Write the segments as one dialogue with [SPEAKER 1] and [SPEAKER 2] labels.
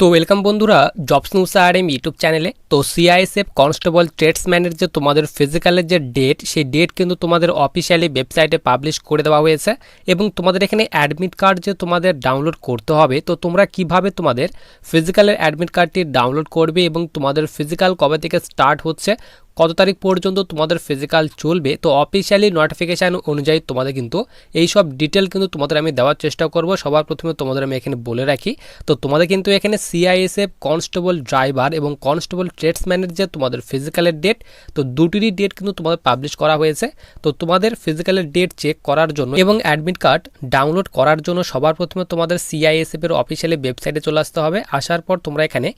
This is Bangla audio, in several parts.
[SPEAKER 1] তো ওয়েলকাম বন্ধুরা জবস নিউজ আর এম ইউটিউব চ্যানেলে তো সিআইএসএফ কনস্টেবল ট্রেডসম্যানের যে তোমাদের ফিজিক্যালের যে ডেট সেই ডেট কিন্তু তোমাদের অফিসিয়ালি ওয়েবসাইটে পাবলিশ করে দেওয়া হয়েছে এবং তোমাদের এখানে অ্যাডমিট কার্ড যে তোমাদের ডাউনলোড করতে হবে, তো তোমরা কীভাবে তোমাদের ফিজিক্যালের অ্যাডমিট কার্ডটি ডাউনলোড করবে এবং তোমাদের ফিজিক্যাল কবে থেকে স্টার্ট হচ্ছে কত তারিখ পর্যন্ত তোমাদের ফিজিক্যাল চলবে, তো অফিসিয়ালি নোটিফিকেশান অনুযায়ী তোমাদের কিন্তু এই সব ডিটেল কিন্তু তোমাদের আমি দেওয়ার চেষ্টা করব। সবার প্রথমে তোমাদের আমি এখানে বলে রাখি, তো তোমাদের কিন্তু এখানে সিআইএসএফ কনস্টেবল ড্রাইভার এবং কনস্টেবল ট্রেডসম্যানের যে তোমাদের ফিজিক্যালের ডেট তো দুটিরই ডেট কিন্তু তোমাদের পাবলিশ করা হয়েছে। তো তোমাদের ফিজিক্যালের ডেট চেক করার জন্য এবং অ্যাডমিট কার্ড ডাউনলোড করার জন্য সবার প্রথমে তোমাদের সিআইএসএফ এর অফিসিয়ালি ওয়েবসাইটে চলে আসতে হবে। আসার পর তোমরা এখানে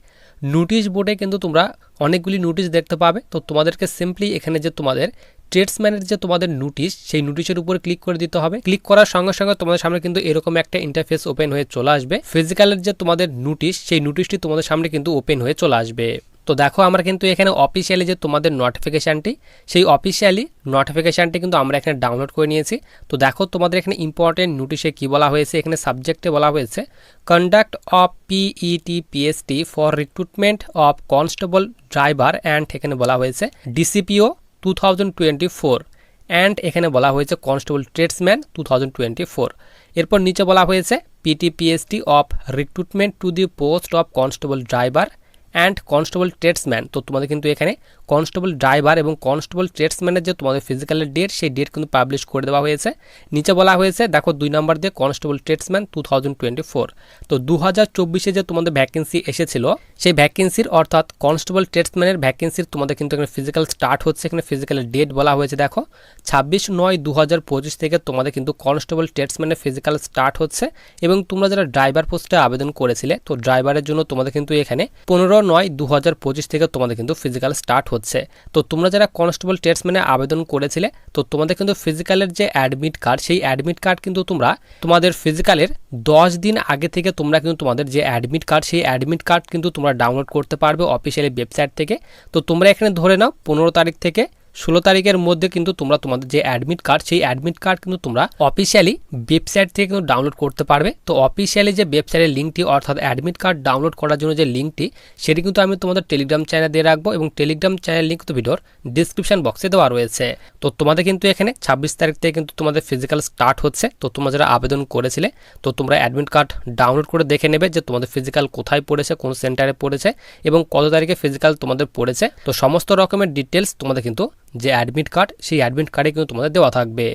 [SPEAKER 1] নোটিশ বোর্ডে কিন্তু তোমরা অনেকগুলি নোটিশ দেখতে পাবে। তো তোমাদেরকে সিম্পলি এখানে যে তোমাদের ট্রেডসম্যানের যে তোমাদের নোটিশ সেই নোটিশের উপর ক্লিক করে দিতে হবে। ক্লিক করার সঙ্গে সঙ্গে তোমাদের সামনে কিন্তু এরকম একটা ইন্টারফেস ওপেন হয়ে চলে আসবে। ফিজিক্যালের যে তোমাদের নোটিশ সেই নোটিশটি তোমাদের সামনে কিন্তু ওপেন হয়ে চলে আসবে। তো দেখো, আমরা কিন্তু এখানে অফিসিয়ালি যে তোমাদের নোটিফিকেশানটি সেই অফিসিয়ালি নোটিফিকেশানটি কিন্তু আমরা এখানে ডাউনলোড করে নিয়েছি। তো দেখো, তোমাদের এখানে ইম্পর্টেন্ট নোটিশে কি বলা হয়েছে? এখানে সাবজেক্টে বলা হয়েছে conduct of PET PST for recruitment of constable driver and এখানে বলা হয়েছে DCPO two thousand twenty four and এখানে বলা হয়েছে constable tradesman two thousand twenty four এরপর নিচে বলা হয়েছে PT PST of recruitment to the post of constable driver and constable tradesman তো তোমাদের কিন্তু এখানে কনস্টেবল ড্রাইভার এবং কনস্টেবল ট্রেডসম্যানের যে তোমাদের ফিজিক্যালের ডেট সেই ডেট কিন্তু পাবলিশ করে দেওয়া হয়েছে। নিচে বলা হয়েছে, দেখো দুই নম্বর দিয়ে constable tradesman two thousand twenty four তো দু হাজার চব্বিশে যে তোমাদের ভ্যাকেন্সি এসেছিল, সেই ভ্যাকেন্সির অর্থাৎ কনস্টেবল ট্রেডসম্যানের ভ্যাকেন্সির তোমাদের কিন্তু এখানে ফিজিক্যাল স্টার্ট হচ্ছে, এখানে ফিজিক্যালের ডেট বলা হয়েছে, দেখো। ছাব্বিশ নয় দু হাজার পঁচিশ থেকে তোমাদের কিন্তু কনস্টেবল ট্রেডসম্যানের ফিজিক্যাল স্টার্ট হচ্ছে এবং তোমরা যারা ড্রাইভার পোস্টে আবেদন করেছিলে, তো ড্রাইভারের জন্য তোমাদের কিন্তু এখানে পনেরো নয় দু হাজার পঁচিশ থেকে তোমাদের কিন্তু ফিজিক্যাল স্টার্ট হচ্ছে। তো তোমরা যারা কনস্টেবল টেস্টম্যানে আবেদন করেছিলে, তো তোমাদের কিন্তু ফিজিক্যালের যে অ্যাডমিট কার্ড সেই অ্যাডমিট কার্ড কিন্তু তোমরা তোমাদের ফিজিক্যালের দশ দিন আগে থেকে তোমরা কিন্তু তোমাদের যে অ্যাডমিট কার্ড সেই অ্যাডমিট কার্ড কিন্তু তোমরা ডাউনলোড করতে পারবে অফিসিয়ালি ওয়েবসাইট থেকে। তো তোমরা এখানে ধরে নাও, পনেরো তারিখ থেকে ষোলো তারিখের মধ্যে কিন্তু তোমরা তোমাদের যে অ্যাডমিট কার্ড সেই অ্যাডমিট কার্ড কিন্তু তোমরা অফিসিয়ালি ওয়েবসাইট থেকে কিন্তু ডাউনলোড করতে পারবে। তো অফিসিয়ালি যে ওয়েবসাইটের লিঙ্কটি অর্থাৎ অ্যাডমিট কার্ড ডাউনলোড করার জন্য যে লিঙ্কটি সেটি কিন্তু আমি তোমাদের টেলিগ্রাম চ্যানেলে দিয়ে রাখব এবং টেলিগ্রাম চ্যানেল লিঙ্ক তো ভিডিওর ডিসক্রিপশন বক্সে দেওয়া রয়েছে। তো তোমাদের কিন্তু এখানে ছাব্বিশ তারিখ থেকে কিন্তু তোমাদের ফিজিক্যাল স্টার্ট হচ্ছে। তো তোমরা যারা আবেদন করেছিলে, তো তোমরা অ্যাডমিট কার্ড ডাউনলোড করে দেখে নেবে যে তোমাদের ফিজিক্যাল কোথায় পড়েছে, কোন সেন্টারে পড়েছে এবং কত তারিখে ফিজিক্যাল তোমাদের পড়েছে। তো সমস্ত রকমের ডিটেলস তোমাদের কিন্তু যে অ্যাডমিট কার্ড সেই অ্যাডমিট কার্ডে কিন্তু তোমাদের দেওয়া থাকবে।